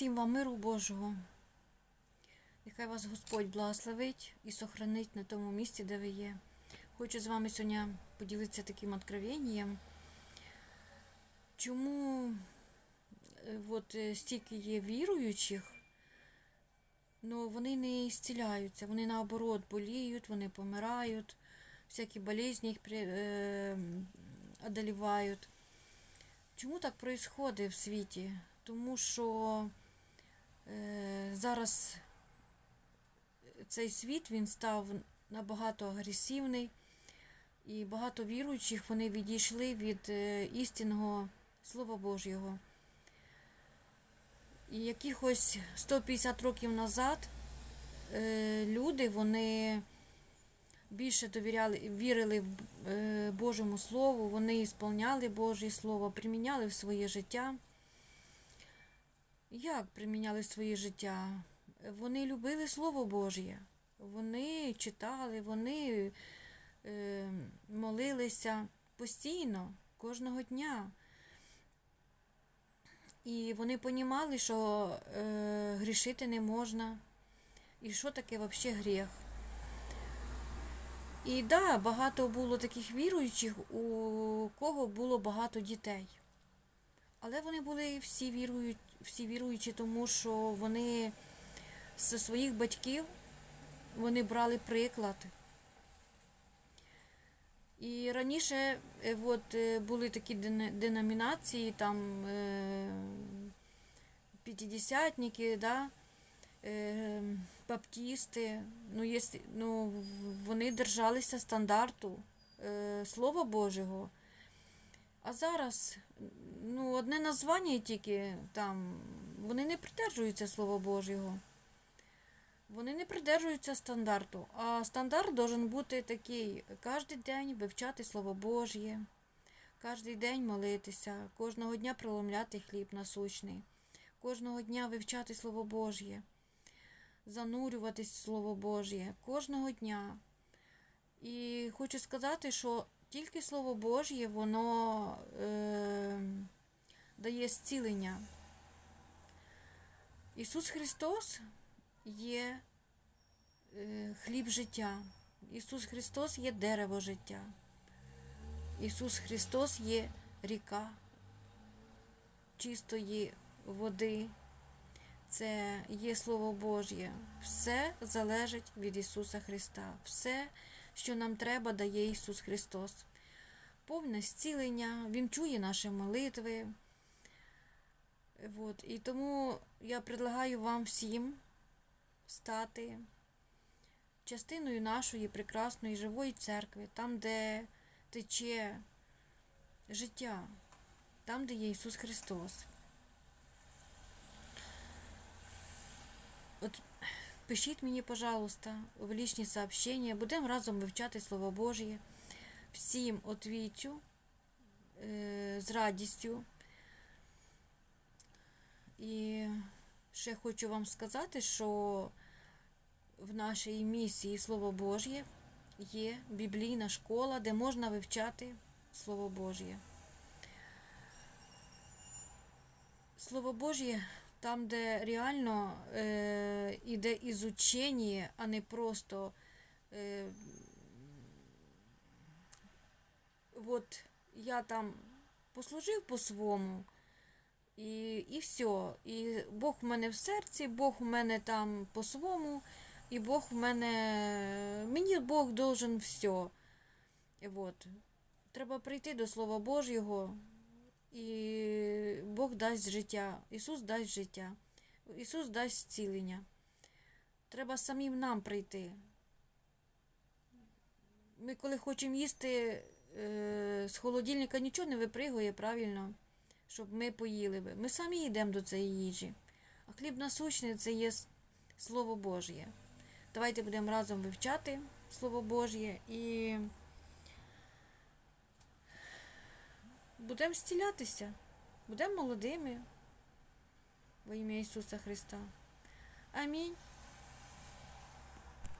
Всім вам миру Божого. Нехай вас Господь благословить і сохранить на тому місці, де ви є. Хочу з вами сьогодні поділитися таким откровенням. Чому е, от, е, стільки є віруючих, але вони не зціляються, вони наоборот боліють, вони помирають, всякі болезні їх е, одолівають. Чому так відбувається в світі? Тому що зараз цей світ він став набагато агресивний, і багато віруючих вони відійшли від е, істинного Слова Божого. І якихось 150 років назад е, люди вони більше довіряли, вірили в е, Божому Слову, вони ісполняли Боже Слово, приміняли в своє життя. Як приміняли своє життя? Вони любили Слово Божє, вони читали, вони е, молилися постійно, кожного дня. І вони понімали, що е, грішити не можна. І що таке взагалі гріх. І да, багато було таких віруючих, у кого було багато дітей. Але вони були всі вірують, всі віруючі, тому що вони зі своїх батьків вони брали приклад. І раніше е, от, е, були такі деномінації, там е, п'ятидесятники, да, баптісти, ну, ну, вони держалися стандарту Слова Божого. А зараз ну, одне названня тільки там, вони не придержуються Слова Божого. Вони не придержуються стандарту. А стандарт должен бути такий: кожен день вивчати Слово Божє, кожен день молитися, кожного дня проломляти хліб насущний, кожного дня вивчати Слово Божє, занурюватись в Слово Божє, кожного дня. І хочу сказати, що тільки Слово Божє, воно е, дає зцілення. Ісус Христос є е, хліб життя. Ісус Христос є дерево життя. Ісус Христос є ріка чистої води. Це є Слово Божє. Все залежить від Ісуса Христа. Все, що нам треба, дає Ісус Христос. Повне зцілення, Він чує наші молитви. От. І тому я предлагаю вам всім стати частиною нашої прекрасної живої церкви, там, де тече життя, там, де є Ісус Христос. От пишіть мені, пожалуйста, в лічні сообщення, будемо разом вивчати Слово Божє. Всім отвічу е, з радістю. І ще хочу вам сказати, що в нашій місії Слово Божє є біблійна школа, де можна вивчати Слово Божє. Слово Божє там, де реально е, іде ізучення, а не просто е, от я там послужив по-своєму, і, і все. І Бог в мене в серці, Бог у мене там по-своєму, і Бог в мене. Мені Бог должен все. От. Треба прийти до Слова Божого, і Бог дасть життя. Ісус дасть життя. Ісус дасть зцілення. Треба самим нам прийти. Ми, коли хочемо їсти е, з холодильника, нічого не випригує правильно щоб ми поїли би. Ми самі йдемо до цієї їжі. А хліб насущний це є Слово Божє. Давайте будемо разом вивчати Слово Божє і будемо зцілятися, будемо молодими во ім'я Ісуса Христа. Амінь.